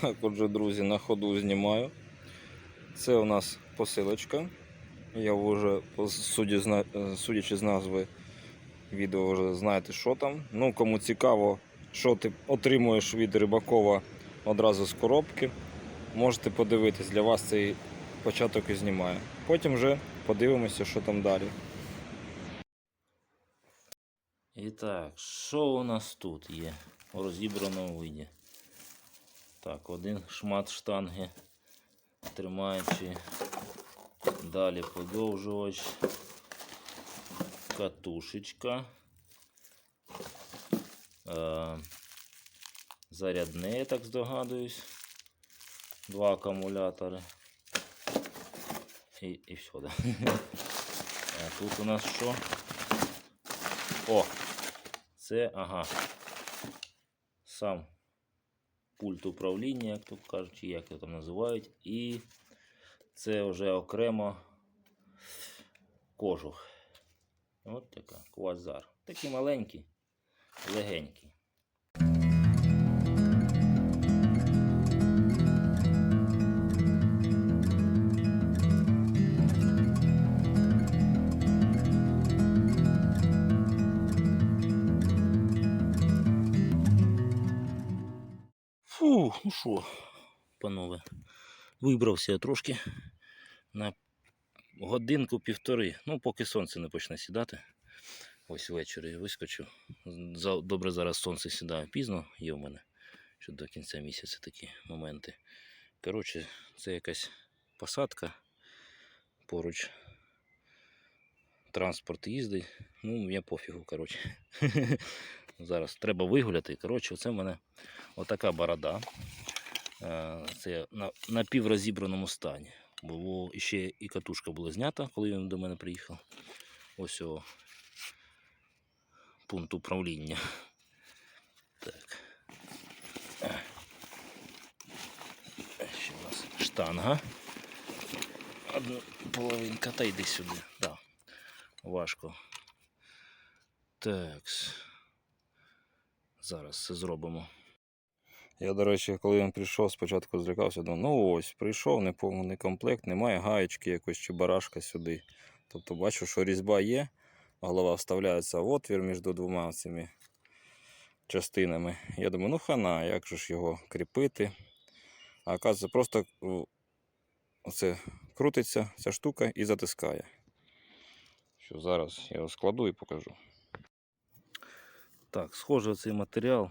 Так, отже, друзі, на ходу знімаю. Це у нас посилочка. Я вже, е, судячи з назви відео, вже знаєте, що там. Ну, кому цікаво, що ти отримуєш від Рибакова одразу з коробки, можете подивитись. Для вас цей початок і знімаю. Потім вже подивимося, що там далі. І так, що у нас тут є у розібраному виді? Так, один шмат штанги тримаючи. Далі подовжувач. Катушечка. Е, зарядне, я так здогадуюсь. Два акумулятори. І, і все, да. А тут у нас що? О! Це, ага. Сам пульт управління, як то кажуть, чи як його там називають. І це вже окремо кожух. От така квазар. Такий маленький, легенький. Ну що, панове, вибрався я трошки на годинку півтори. Ну, поки сонце не почне сідати. Ось ввечері вискочив. За- Добре, зараз сонце сідає пізно, є в мене. Що до кінця місяця такі моменти. Коротше, це якась посадка поруч. Транспорт їздить. Ну, я пофігу, коротше. Зараз треба вигуляти. Коротше, оце в мене отака борода. Е, Це на напіврозібраному стані. Було ще і катушка була знята, коли він до мене приїхав. Ось о, пункт управління. Так. Ще у нас штанга. Одна половинка, та йди сюди. Да. Важко. Так. Зараз це зробимо. Я, до речі, коли він прийшов, спочатку злякався, думав, ну ось, прийшов, неповний комплект, немає гаєчки якось чи барашка сюди. Тобто бачу, що різьба є, голова вставляється в отвір між двома цими частинами. Я думаю, ну хана, як же ж його кріпити. А оказується, просто оце крутиться ця штука і затискає. Що зараз я його складу і покажу. Так, схоже цей матеріал,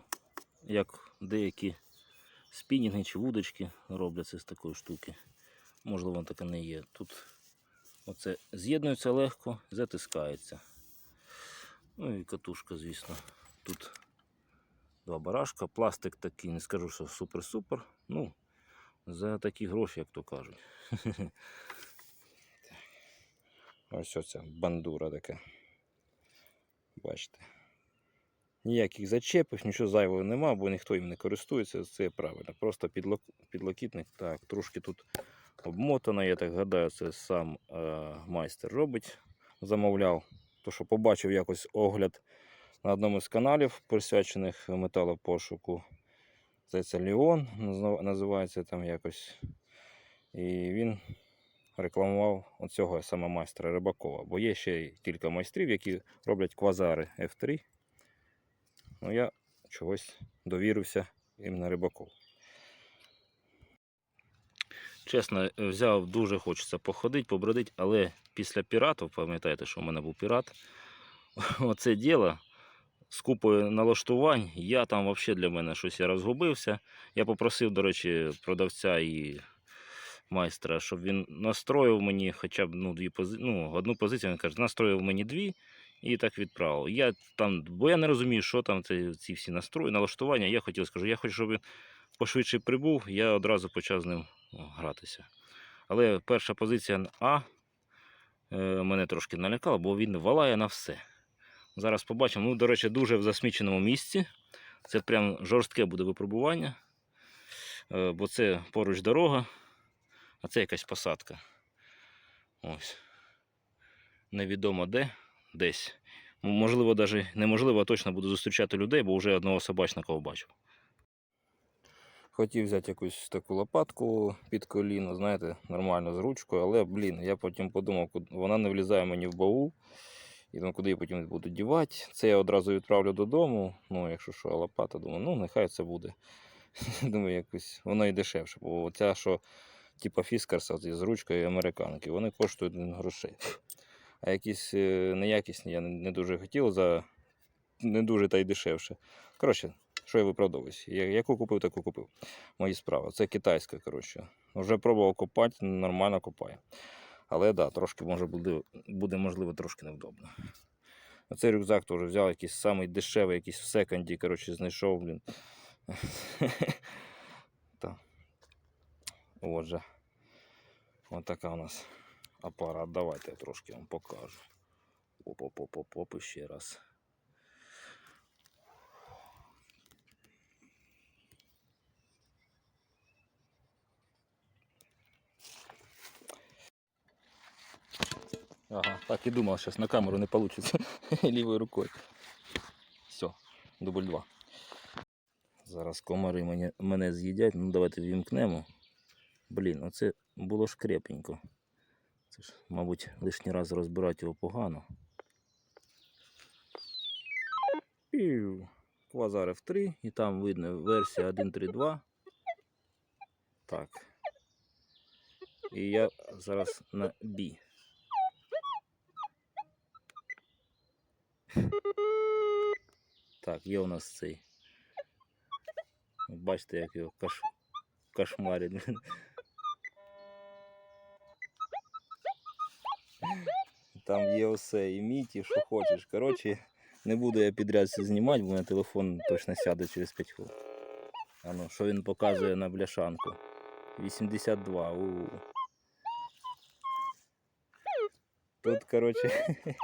як деякі спінінги чи вудочки робляться з такої штуки. Можливо, таке не є. Тут оце з'єднується легко, затискається. Ну і катушка, звісно. Тут два барашка. Пластик такий, не скажу, що супер-супер. Ну, за такі гроші, як то кажуть. Ось оця бандура така. Бачите. Ніяких зачепів, нічого зайвого нема, бо ніхто їм не користується, це правильно. Просто підлок... підлокітник. Так, трошки тут обмотано, я так гадаю, це сам е... майстер робить, замовляв. То, що побачив якось огляд на одному з каналів, присвячених металопошуку. Здається, Ліон називається там якось. І він рекламував оцього саме майстра Рибакова. Бо є ще кілька майстрів, які роблять квазари F3. Ну я чогось довірився іменно Рибакову. Чесно, взяв, дуже хочеться походити, побродити, але після піратів, пам'ятаєте, що в мене був пірат, оце діло з купою налаштувань, я там взагалі для мене щось я розгубився. Я попросив, до речі, продавця і майстра, щоб він настроїв мені хоча б ну, дві пози... ну, одну позицію, він каже, настроїв мені дві і так відправив. Я там, бо я не розумію, що там це, ці всі настрої, налаштування. Я хотів скажу, я хочу, щоб він пошвидше прибув, я одразу почав з ним гратися. Але перша позиція А е, мене трошки налякала, бо він валає на все. Зараз побачимо. Ну, до речі, дуже в засміченому місці. Це прям жорстке буде випробування, е, бо це поруч дорога, а це якась посадка. Ось. Невідомо де, десь. Можливо, навіть неможливо, а точно буду зустрічати людей, бо вже одного собачника бачив. Хотів взяти якусь таку лопатку під коліно, знаєте, нормально з ручкою, але, блін, я потім подумав, вона не влізає мені в баул. І думаю, куди я потім буду дівати. Це я одразу відправлю додому. Ну, якщо що, лопата, думаю, ну нехай це буде. думаю, якось воно і дешевше. Бо ця, що типа фіскарса з ручкою американки, вони коштують грошей. А якісь е, неякісні я не, дуже хотів за не дуже та й дешевше. Коротше, що я виправдовуюсь? Яку купив, таку купив. Мої справи. Це китайська, коротше. Вже пробував копати, нормально копає. Але да, трошки може буде, буде можливо трошки невдобно. Оцей рюкзак теж взяв якийсь самий дешевий, якийсь в секонді, коротше, знайшов, блін. Отже. Ось така у нас апарат. Давайте я трошки вам покажу. Оп-оп-оп-оп, ще раз. Ага, так и думал, сейчас на камеру не получится лівою рукою. Все, дубль 2. Зараз комари мене, мене з'їдять, ну давайте вімкнемо. Блін, оце було ж крепенько. Це ж, мабуть, лишній раз розбирати його погано. Пів. Квазар F3 і там видно версія 1.3.2. Так. І я зараз на B. Так, є у нас цей. Бачите, як його каш... кошмарить. Там є все, і міті, що хочеш. Коротше, не буду я підряд все знімати, бо на телефон точно сяде через 5 хвилин. А ну, що він показує на бляшанку? 82. У. Тут, коротше.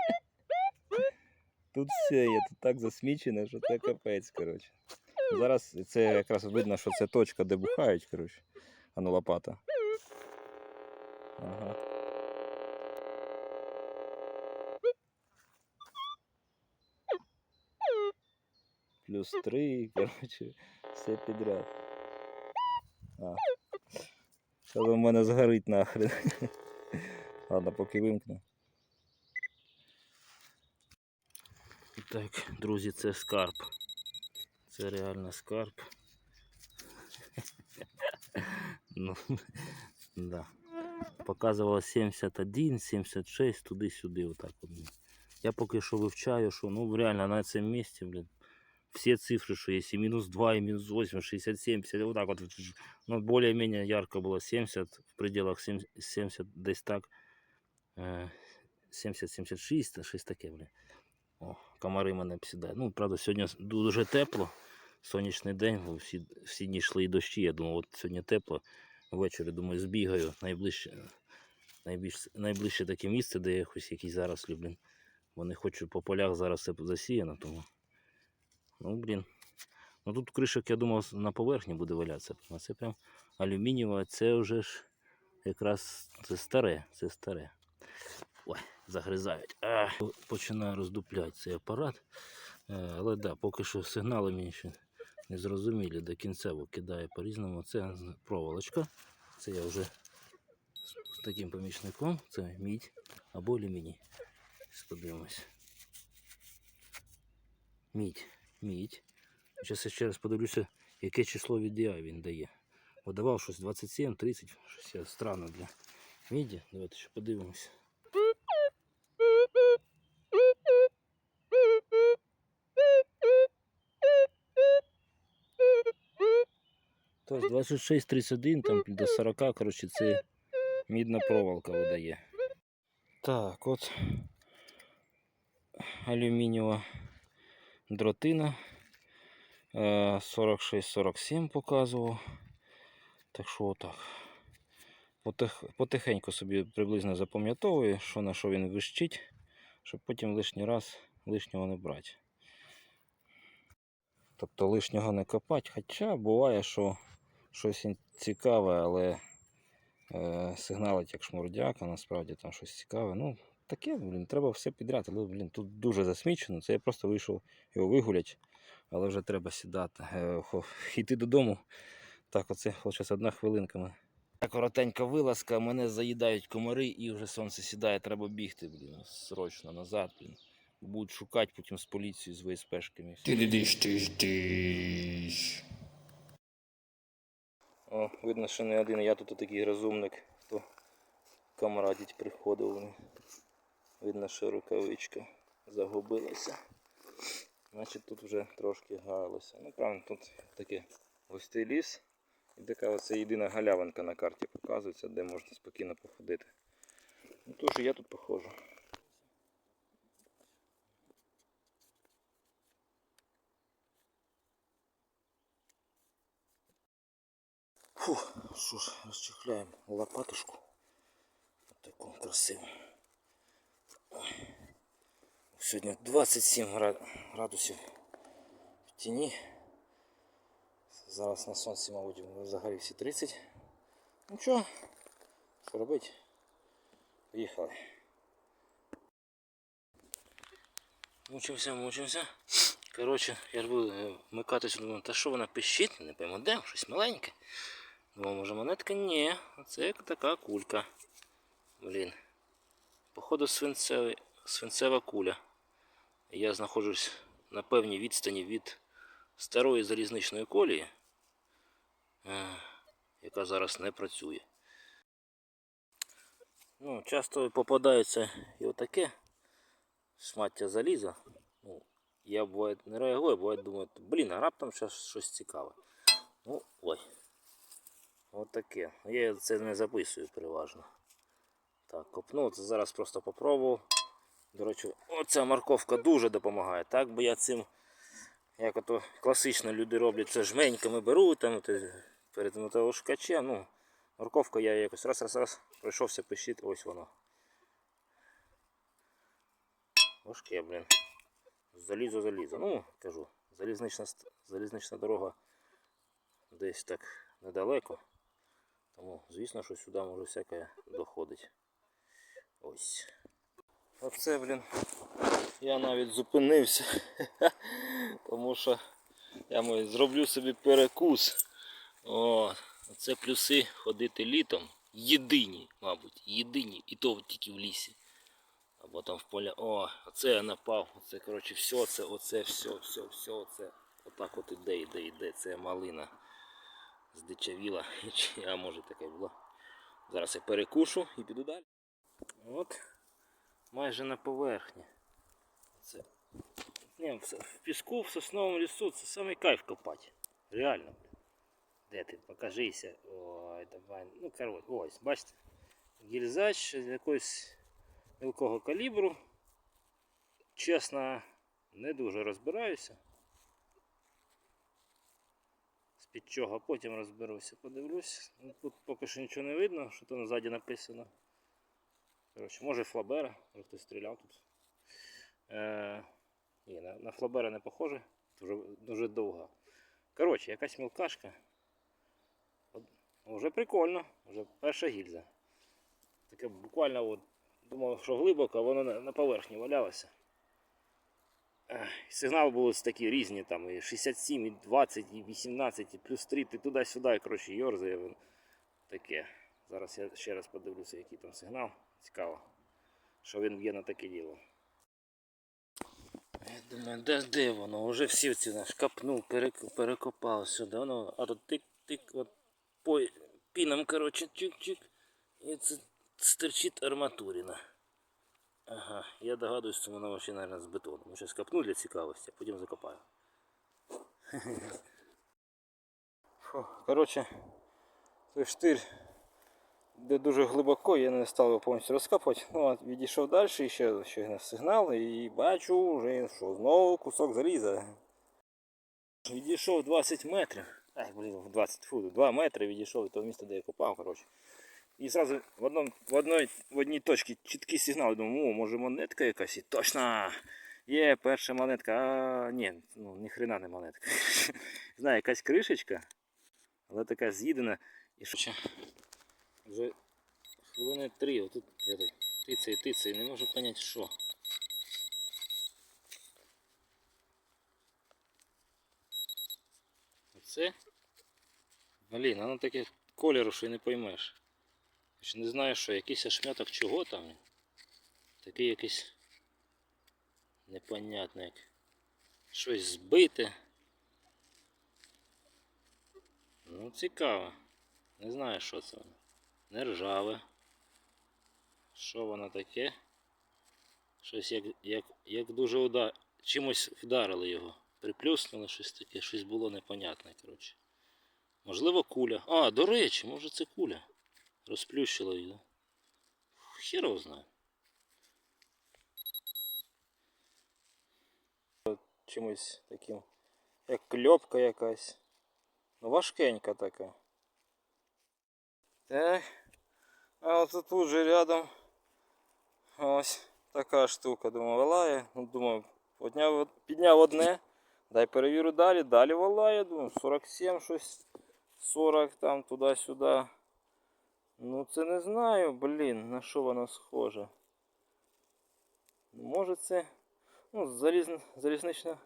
Тут все є, тут так засмічено, що це капець, коротше. Зараз це якраз видно, що це точка, де бухають, коротше. А ну лопата. Ага. Плюс три, коротше, все підряд. А. Це у мене згорить нахрен. Ладно, поки вимкну. І так, друзі, це скарб. Це реально скарб. ну, да. Показувало 71, 76, туди-сюди, отак. Я поки що вивчаю, що ну реально на цьому місці, блін. Всі цифри, що є, і мінус 2, і мінус 8, 67, 50, вот так вот. Ну, более-менее ярко было 70, в пределах 70, 70 десь так. Е, 70-76, та щось таке, блін. О, комари мене обсідають. Ну, правда, сьогодні дуже тепло. Сонячний день, всі, всі дні йшли і дощі. Я думав, от сьогодні тепло. Ввечері, думаю, збігаю найближче, найбільш, найближче таке місце, де я хоч якісь зараз люблю. Бо не хочу по полях зараз все засіяно, тому. Ну, блін. Ну тут кришок, я думав, на поверхні буде валятися. А це прям алюмінієва, це вже ж якраз це старе, це старе. Ой, загризають. А, починаю роздупляти цей апарат. Е, Але да, поки що сигнали мені ще не зрозумілі до кінця, бо кидає по-різному. Це проволочка. Це я вже з- таким помічником. Це мідь або алюміній. Подивимось. Мідь. Мідь. Зараз я ще раз подивлюся, яке число VDI він дає. Бо давав щось 27, 30, щось я странно для міді. Давайте ще подивимося. Тобто 26-31, там до 40, коротше, це мідна проволока видає. Так, от алюмінієва дротина. Е, 46-47 показував. Так що отак. Потих, потихеньку собі приблизно запам'ятовую, що на що він вищить, щоб потім лишній раз лишнього не брати. Тобто лишнього не копати, хоча буває, що щось цікаве, але е, сигналить як шмурдяк, а насправді там щось цікаве. Ну, таке, блін, треба все підряд, але блін, тут дуже засмічено. Це я просто вийшов його вигулять, але вже треба сідати, е, йти додому. Так, оце, виходить, одна хвилинка. мене. Коротенька вилазка, мене заїдають комари і вже сонце сідає, треба бігти, блін, срочно назад, блін. Будуть шукати потім з поліцією, з ВСПшками. О, видно, що не один, я тут такий розумник, хто камрадіть приходив. Видно, що рукавичка загубилася. Значить тут вже трошки гаялося. Ну, правильно, тут таке густий ліс. І така оце єдина галявинка на карті показується, де можна спокійно походити. Ну тож я тут походжу. Фух, що ж, розчехляємо лопатушку. Таку красиву. Сьогодні 27 градусів в тіні. Зараз на сонці, мабуть, взагалі всі 30. Ну що, що робити? Поїхали. Мучимося, мучимося. Коротше, я буду е, вмикатися, думаю, та що вона пищить, не пойму, де, щось маленьке. Думаю, може монетка? Ні, це така кулька. Блін. Походу свинцевий, свинцева куля. Я знаходжусь на певній відстані від старої залізничної колії, е, яка зараз не працює. Ну, часто попадається і отаке шмаття заліза. Ну, я буває не реагую, буває думаю, блін, а раптом щось, цікаве. Ну, ой. Отаке. Я це не записую переважно. Так, копнув, це зараз просто попробував. До речі, оця морковка дуже допомагає. Так би я цим, як ото класично люди роблять, це жменьками беруть там те, перед металошукачем. Ну, морковка я якось раз, раз, раз пройшовся пищить, ось воно. Важке, блін. Залізо, залізо. Ну, кажу, залізнична, залізнична дорога десь так недалеко. Тому, звісно, що сюди може всяке доходить. Ось. Оце, блін. Я навіть зупинився. Тому що я маю, зроблю собі перекус. О, це плюси ходити літом. Єдині, мабуть, єдині. І то тільки в лісі. Або там в поля. О, оце я напав. Оце, коротше, все, це, оце, все, все, все, оце. Отак от іде, іде, іде. Це малина здичавіла. Чи- А може таке було. Зараз я перекушу і піду далі. От. Майже на поверхні. Це. Не, в, піску, в сосновому лісу це самий кайф копати. Реально. Де ти? Покажися. Ой, давай. Ну, коротше, ось, бачите. Гільзач з якогось мілкого калібру. Чесно, не дуже розбираюся. З-під чого потім розберуся, подивлюсь. Ну, Тут поки що нічого не видно, що там ззаді написано. Коротше, може флабера, може хтось стріляв тут. Е, ні, на, на флабера не похоже, дуже, дуже довго. Коротше, якась мілкашка. От, вже прикольно, вже перша гільза. Таке буквально от, думав, що глибоко, воно на, поверхні валялося. Ех, Сигнал були такі різні, там і 67, і 20, і 18, і плюс 3, і туди-сюди, коротше, йорзає. Таке. Зараз я ще раз подивлюся, який там сигнал. Цікаво, що він б'є на таке діло. Я думаю, де, де воно? Уже всі ці наш капнув, перекопав сюди. Воно, а тут тик-тик, от по пінам, коротше, чик-чик. І це стерчить арматурина. Ага, я догадуюсь, що вона вообще, наверное, з бетону. Ну, зараз копну для цікавості, а потім закопаю. Коротше, той штир, де дуже глибоко, я не став його повністю розкопувати. Ну, от, відійшов далі, і ще, ще сигнал, і бачу вже, що знову кусок заліза. Відійшов 20 метрів. Ай, блін, 20 фу, 2 метри відійшов від того місця, де я копав, коротше. І зразу в, одному, в, одной, в одній точці чіткий сигнал. Думаю, о, може монетка якась? І точно! Є перша монетка. А, ні, ну ніхрена не монетка. Знаю, якась кришечка, але така з'їдена. І що? Вже хвилини три, отут я так тиця і тиця, не можу зрозуміти, що. Оце Блін, воно таке кольору, що й не поймеш. Ще не знаю, що якийсь ошметок чого там. Такий якийсь непонятний. Щось збите. Ну, цікаво. Не знаю, що це воно. Не ржаве. Що воно таке? Щось як, як, як дуже удар... чимось вдарили його. Приплюснули щось таке, щось було непонятне, коротше. Можливо, куля. А, до речі, може це куля. Розплющила її. да? Хер його знає. Чимось таким. Як кльопка якась. Ну, важкенька така. Так. А от тут же рядом ось така штука. Думаю, валає. Ну, думаю, підняв, підняв одне. Дай перевірю далі. Далі валає. Думаю, 47 щось. 40 там туди-сюди. Ну це не знаю, блін, на що воно схоже. Може це. Ну, залізн... залізнична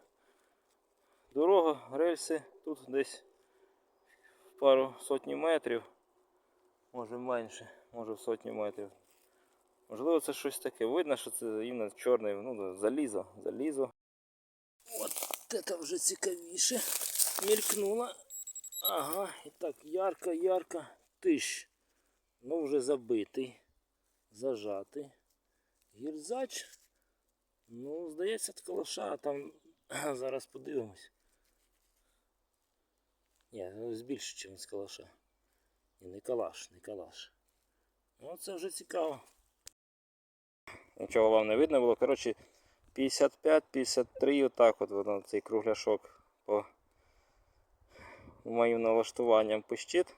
дорога, рельси тут десь пару сотні метрів. Може менше, може в сотні метрів. Можливо, це щось таке. Видно, що це іменно чорне, ну, залізо, залізо. От це вже цікавіше. Мількнуло. Ага, і так, ярко. Тиш. Ну, вже забитий, зажатий. Гірзач. Ну, здається, калаша, там зараз подивимось. Ні, ну збільше, ніж з калаша. Ні, не калаш, не калаш. Ну, це вже цікаво. Нічого вам не видно було. Коротше, 55-53, отак от воно цей кругляшок по моїм налаштуванням пищить.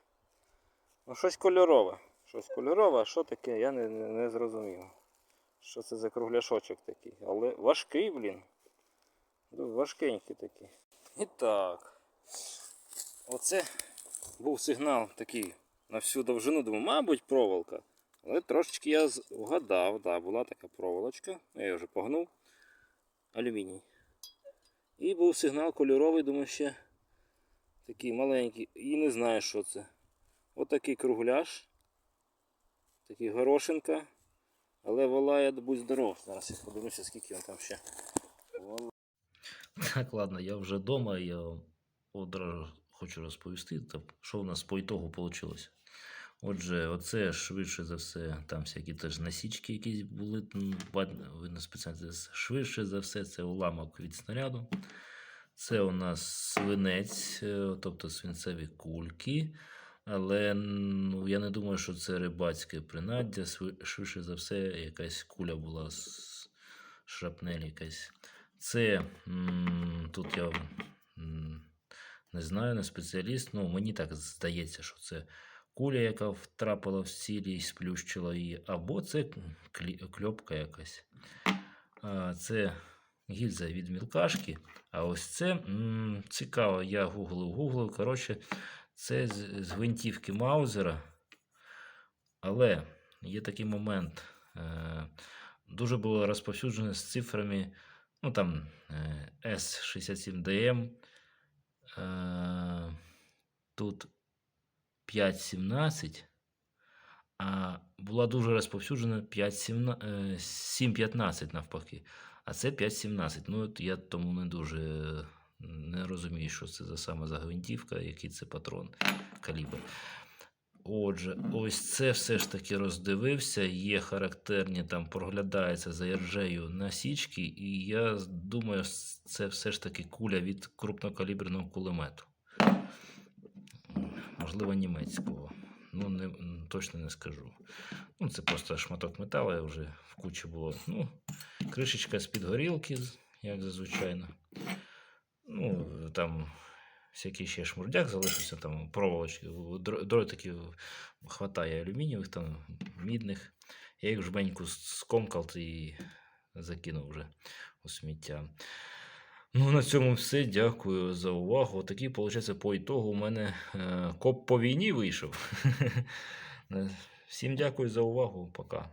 Ну, щось кольорове. Щось кольорове, а що таке, я не, не, не зрозумів. Що це за кругляшочок такий? Але важкий, блін. Ну, Важкенький такий. І так. Оце був сигнал такий на всю довжину. Думаю, мабуть, проволока. Але трошечки я вгадав, да, була така проволочка. Я її вже погнув. Алюміній. І був сигнал кольоровий, думаю, ще такий маленький. І не знаю, що це. Отакий кругляш. Такий горошинка. Але волає, будь здоров. Зараз я подивлюся, скільки він там ще. Вол- Так, ладно, я вже вдома, я одразу хочу розповісти, що в нас по ітогу вийшло. Отже, оце швидше за все, там всякі теж насічки якісь були, видно спеціально, швидше за все, це уламок від снаряду. Це у нас свинець, е, тобто свинцеві кульки. Але ну, я не думаю, що це рибацьке принаддя. Швидше за все, якась куля була з шрапнель якась. Це тут я не знаю, не спеціаліст. Ну, мені так здається, що це куля, яка втрапила в цілі і сплющила її, або це кльопка якась. Це гільза від мілкашки. А ось це цікаво, я гуглив, гуглив. Коротше, це з, з гвинтівки Маузера. Але є такий момент. Е, дуже було розповсюджено з цифрами. Ну там е, S67DM. Е, тут 5.17. А була дуже розповсюджена 5.17, е, 7.15 навпаки. А це 5.17. Ну, от я тому не дуже не розумію, що це за саме за гвинтівка, який це патрон калібр. Отже, ось це все ж таки роздивився. Є характерні, там проглядається за іржею насічки, і я думаю, це все ж таки куля від крупнокаліберного кулемету. Можливо, німецького. Ну, не, точно не скажу. Ну, це просто шматок металу, вже в кучі було. Ну, кришечка з-під горілки, як зазвичай. Ну, там всякий ще шмурдяк залишився, там проволочки, дро- дротиків хватає алюмінієвих, там мідних. Я їх жменьку скомкав і закинув вже у сміття. Ну, на цьому все. Дякую за увагу. Такий, виходить, по ітогу у мене е, коп по війні вийшов. Всім дякую за увагу. Пока.